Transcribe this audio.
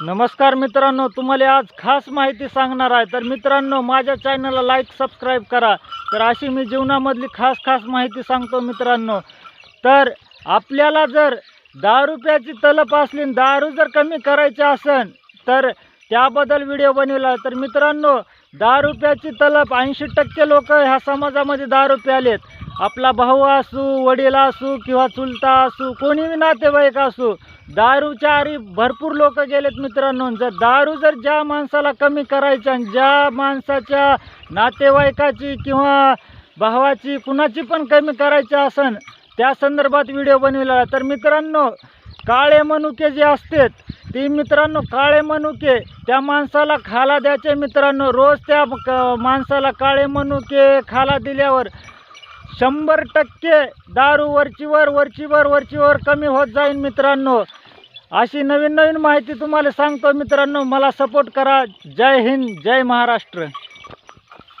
नमस्कार मित्रांनो तुम्हाला आज खास माहिती सांगणार आहे. तर मित्रांनो माझ्या चॅनलला लाईक सबस्क्राईब करा. तर अशी मी जीवनामधली खास खास माहिती सांगतो मित्रांनो. तर आपल्याला जर दहा रुपयाची तलप असली दारू जर कमी करायची असेल तर त्याबद्दल व्हिडिओ बनवला. तर मित्रांनो दहा रुपयाची तलप ऐंशी टक्के लोक ह्या समाजामध्ये दारू प्यालेत आपला भाऊ असू वडील असू किंवा चुलता असू कोणीही नातेवाईक असू दारूच्या आरी भरपूर लोक गेलेत मित्रांनो. जर दारू जर ज्या माणसाला कमी करायची आणि ज्या माणसाच्या नातेवाईकाची किंवा भावाची कुणाची पण कमी करायची असन त्या संदर्भात व्हिडिओ बनवलेला तर मित्रांनो काळे मनुके जे असतात ती मित्रांनो काळे मनुके त्या माणसाला खाला द्यायचे मित्रांनो. रोज त्या क- माणसाला काळे मनुके खाला दिल्यावर शंभर टक्के दारू वरचीवर वरचीवर वरचीवर कमी होत जाईल मित्रांनो. अशी नवीन नवीन माहिती तुम्हाला सांगतो मित्रांनो. मला सपोर्ट करा. जय हिंद जय महाराष्ट्र.